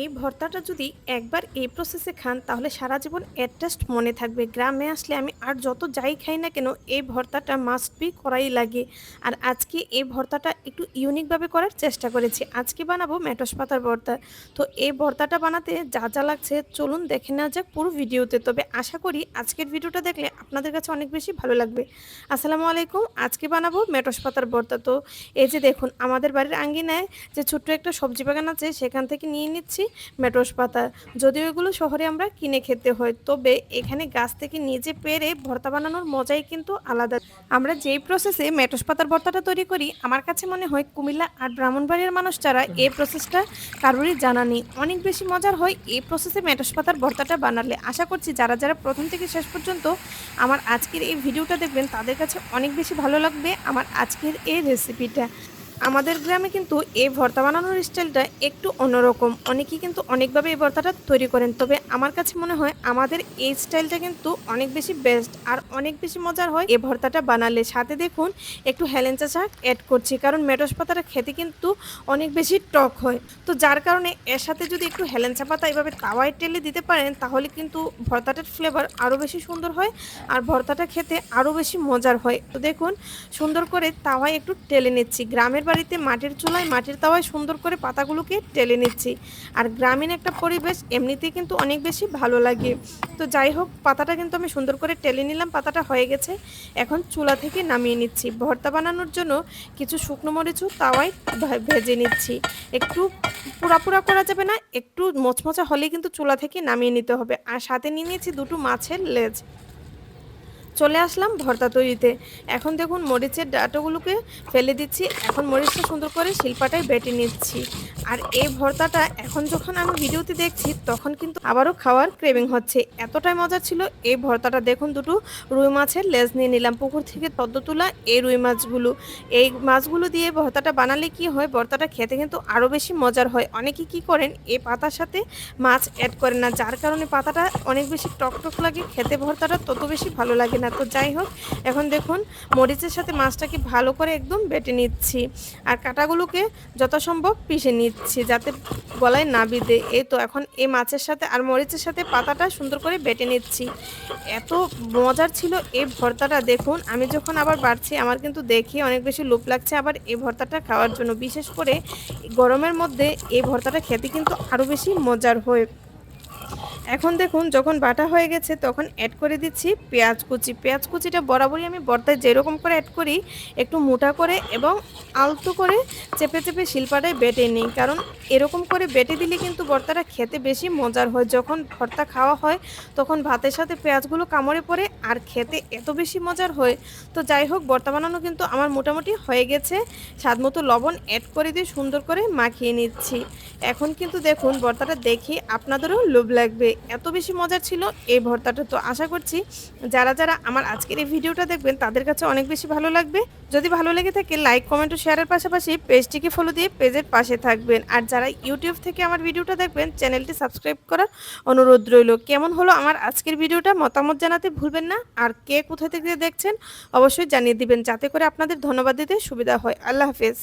এই ভর্তাটা যদি একবার এই প্রসেসে খান, তাহলে সারা জীবন টেস্ট মনে থাকবে। গ্রামে আসলে আমি আর যত যাই খাই না কেন, এই ভর্তাটা মাস্ট বি করাই লাগে। আর আজকে এই ভর্তাটা একটু ইউনিকভাবে করার চেষ্টা করেছি। আজকে বানাবো মেটস পাতার ভর্তা। তো এই ভর্তাটা বানাতে যা যা লাগছে, চলুন দেখে নেওয়া যাক পুরো ভিডিওতে। তবে আশা করি আজকের ভিডিওটা দেখলে আপনাদের কাছে অনেক বেশি ভালো লাগবে। আসসালামু আলাইকুম, আজকে বানাবো মেটস পাতার ভর্তা। তো এই যে দেখুন, আমাদের বাড়ির আঙ্গিনায় যে ছোট্ট একটা সবজি বাগান আছে, সেখান থেকে নিয়ে নিচ্ছি মেটস পাতা। যদিও এগুলো শহরে আমরা কিনে খেতে হয়, তবে এখানে গাছ থেকে নিজে পেরে ভর্তা বানানোর মজাই কিন্তু আলাদা। আমরা যেই প্রসেসে মেটস পাতার ভর্তাটা তৈরি করি, আমার কাছে মনে হয় কুমিল্লা আর ব্রাহ্মণবাড়ির মানুষ যারা এই প্রসেসটা কারোরই জানা নেই। অনেক বেশি মজার হয় এই প্রসেসে মেটস পাতার ভর্তাটা বানালে। আশা করছি যারা যারা প্রথম থেকে শেষ পর্যন্ত আমার আজকের এই ভিডিওটা দেখবেন, তাদের কাছে অনেক বেশি ভালো লাগবে আমার আজকের এই রেসিপিটা আমাদের গ্রামে কিন্তু এই ভর্তা বানানোর স্টাইলটা একটু অন্যরকম। অনেকেই কিন্তু অনেকভাবে এই ভর্তাটা তৈরি করেন। তবে আমার কাছে মনে হয় আমাদের এই স্টাইলটা কিন্তু অনেক বেশি বেস্ট আর অনেক বেশি মজার হয় এই ভর্তাটা বানালে। সাথে দেখুন, একটু হেলেঞ্চা শাক অ্যাড করছি, কারণ মেটস পাতাটা খেতে কিন্তু অনেক বেশি টক হয়। তো যার কারণে এর সাথে যদি একটু হেলেঞ্চা পাতা এভাবে তাওয়ায় টেলে দিতে পারেন, তাহলে কিন্তু ভর্তাটার ফ্লেভার আরও বেশি সুন্দর হয় আর ভর্তাটা খেতে আরও বেশি মজার হয়। তো দেখুন, সুন্দর করে তাওয়ায় একটু টেলে নিচ্ছি। গ্রামের বাড়িতে মাটির চুলায় মাটির তাওয়ায় সুন্দর করে পাতাগুলোকে টেলে নিচ্ছি। আর গ্রামীণ একটা পরিবেশ এমনিতেই কিন্তু অনেক বেশি ভালো লাগে। তো যাই হোক, পাতাটা কিন্তু আমি সুন্দর করে টেলে নিলাম, পাতাটা হয়ে গেছে। এখন চুলা থেকে নামিয়ে নিচ্ছি। ভর্তা বানানোর জন্য কিছু শুকনো মরিচও তাওয়ায় ভেজে নিচ্ছি। একটু পোড়া পোড়া করা যাবে না, একটু মচমচা হলেই কিন্তু চুলা থেকে নামিয়ে নিতে হবে। আর সাথে নিয়ে নিয়েছি দুটো মাছের লেজ। চলে আসলাম ভর্তা তৈরিতে। এখন দেখুন মরিচের ডাঁটোগুলোকে ফেলে দিচ্ছি। এখন মরিচটা সুন্দর করে শিল্পাটায় বেটে নিচ্ছি। আর এই ভর্তাটা এখন যখন আমি ভিডিওতে দেখছি, তখন কিন্তু আবারও খাওয়ার ক্রেভিং হচ্ছে। এতটাই মজা ছিল এই ভর্তাটা। দেখুন দুটো রুই মাছের লেজ নিয়ে নিলাম। পুকুর থেকে পদ্ম তোলা, এই রুই মাছগুলো। এই মাছগুলো দিয়ে ভর্তাটা বানালে কি হয়, ভর্তাটা খেতে কিন্তু আরও বেশি মজার হয়। অনেকে কি করেন, এই পাতার সাথে মাছ অ্যাড করেন না। যার কারণে পাতাটা অনেক বেশি টক টক লাগে, খেতে ভর্তাটা তত বেশি ভালো লাগে না, তো যাই হোক, এখন দেখুন, মরিচের সাথে মাছটাকে ভালো করে একদম বেটে নিচ্ছি আর কাটাগুলোকে যথাসম্ভব পিষে নিচ্ছি যাতে গলায় না বিঁধে। এই তো এখন এই মাছের সাথে আর মরিচের সাথে পাতাটা সুন্দর করে বেটে নিচ্ছি। এত মজার ছিল এই ভর্তাটা, দেখুন, আমি যখন আবার বাড়ছি, আমার কিন্তু দেখে অনেক বেশি লোভ লাগছে আবার এই ভর্তাটা খাওয়ার জন্য। বিশেষ করে গরমের মধ্যে এই ভর্তাটা খেতে কিন্তু আরও বেশি মজার হয়। এখন দেখুন, যখন বাটা হয়ে গেছে, তখন অ্যাড করে দিচ্ছি পেঁয়াজ কুচি। পেঁয়াজ কুচিটা বরাবরই আমি বর্তায় যেরকম করে অ্যাড করি, একটু মোটা করে এবং আলতো করে চেপে চেপে শিল্পাটায় বেটে নিই। কারণ এরকম করে বেটে দিলে কিন্তু ভর্তাটা খেতে বেশি মজার হয়। যখন ভর্তা খাওয়া হয়, তখন ভাতের সাথে পেঁয়াজগুলো কামড়ে পড়ে আর খেতে এত বেশি মজার হয়। তো যাই হোক ভর্তা বানানো কিন্তু আমার মোটামুটি হয়ে গেছে। স্বাদ মতো লবণ অ্যাড করে দিয়ে সুন্দর করে মাখিয়ে নিচ্ছি। এখন কিন্তু দেখুন ভর্তাটা দেখে আপনাদেরও লোভ লাগবে। এত বেশি মজার ছিল এই ভর্তাটা। তো আশা করছি যারা যারা আমার আজকের এই ভিডিওটা দেখবেন, তাদের কাছে অনেক বেশি ভালো লাগবে। যদি ভালো লেগে থাকে লাইক কমেন্ট ও শেয়ারের পাশাপাশি পেজটিকে ফলো দিয়ে পেজের পাশে থাকবেন। আর যারা ইউটিউব থেকে আমার ভিডিওটা দেখবেন, চ্যানেলটি সাবস্ক্রাইব করার অনুরোধ রইল। কেমন হলো আমার আজকের ভিডিওটা মতামত জানাতে ভুলবেন না। আর কে কোথা থেকে দেখছেন, অবশ্যই জানিয়ে দিবেন। যাতে করে আপনাদের ধন্যবাদ দিতে সুবিধা হয়। আল্লাহ হাফেজ।